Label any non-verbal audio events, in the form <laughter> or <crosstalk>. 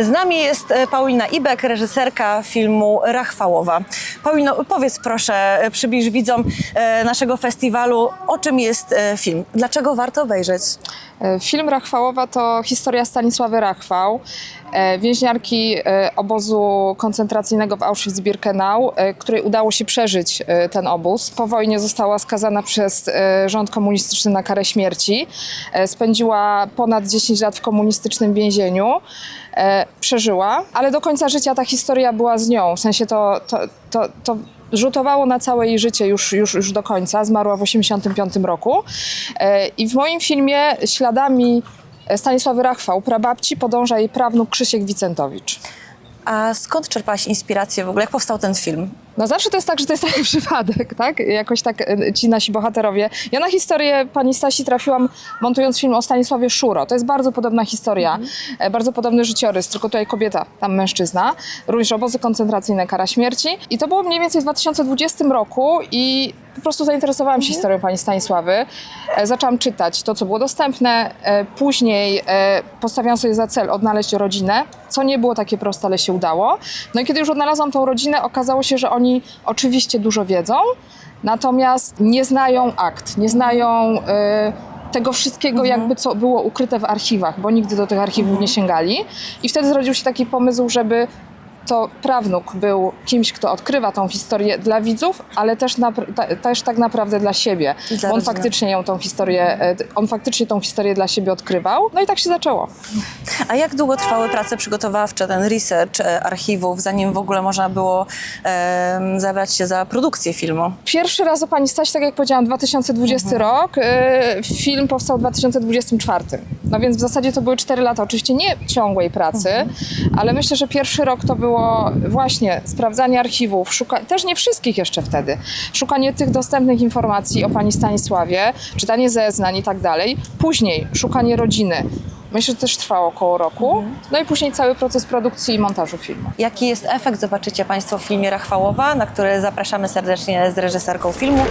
Z nami jest e, Paulina Ibek, reżyserka filmu Rachwałowa. Paulino, powiedz proszę, e, przybliż widzom e, naszego festiwalu, o czym jest film. Dlaczego warto obejrzeć? Film Rachwałowa to historia Stanisławy Rachwał, więźniarki obozu koncentracyjnego w Auschwitz-Birkenau, której udało się przeżyć ten obóz. Po wojnie została skazana przez rząd komunistyczny na karę śmierci. Spędziła ponad 10 lat w komunistycznym więzieniu. E, Przeżyła, ale do końca życia ta historia była z nią. W sensie to, to, to, to rzutowało na całe jej życie już, już, już do końca. Zmarła w 1985 roku. E, I w moim filmie śladami Stanisławy Rachwał, prababci, podąża jej prawnuk Krzysiek Wicentowicz. A skąd czerpałaś inspirację w ogóle? Jak powstał ten film? No zawsze to jest tak, że to jest <laughs> taki przypadek, tak? Jakoś tak e, ci nasi bohaterowie. Ja na historię pani Stasi trafiłam montując film o Stanisławie Szuro. To jest bardzo podobna historia, e, bardzo podobny życiorys, tylko tutaj kobieta, tam mężczyzna. Również obozy koncentracyjne, kara śmierci. I to było mniej więcej w 2020 roku i po prostu zainteresowałam się historią pani Stanisławy. E, Zaczęłam czytać to, co było dostępne. E, Później e, postawiłam sobie za cel odnaleźć rodzinę, co nie było takie proste, ale się udało. No i kiedy już odnalazłam tą rodzinę, okazało się, że oni oczywiście dużo wiedzą, natomiast nie znają akt, nie znają e, tego wszystkiego, jakby co było ukryte w archiwach, bo nigdy do tych archiwów nie sięgali. I wtedy zrodził się taki pomysł, żeby to prawnuk był kimś, kto odkrywa tą historię dla widzów, ale też, napr- ta, też tak naprawdę dla siebie. Dla on rodziny. faktycznie ją tą historię, e, on faktycznie tą historię dla siebie odkrywał. No i tak się zaczęło. A jak długo trwały prace przygotowawcze, ten research e, archiwów, zanim w ogóle można było em, zabrać się za produkcję filmu? Pierwszy raz o pani Staś, tak jak powiedziałam, 2020 rok. e, Film powstał w 2024. No więc w zasadzie to były 4 lata. Oczywiście nie ciągłej pracy, ale myślę, że pierwszy rok to było właśnie sprawdzanie archiwów, szuka... też nie wszystkich jeszcze wtedy, szukanie tych dostępnych informacji o pani Stanisławie, czytanie zeznań i tak dalej. Później szukanie rodziny. Myślę, że też trwało około roku. No i później cały proces produkcji i montażu filmu. Jaki jest efekt, zobaczycie Państwo w filmie Rachwałowa, na który zapraszamy serdecznie z reżyserką filmu.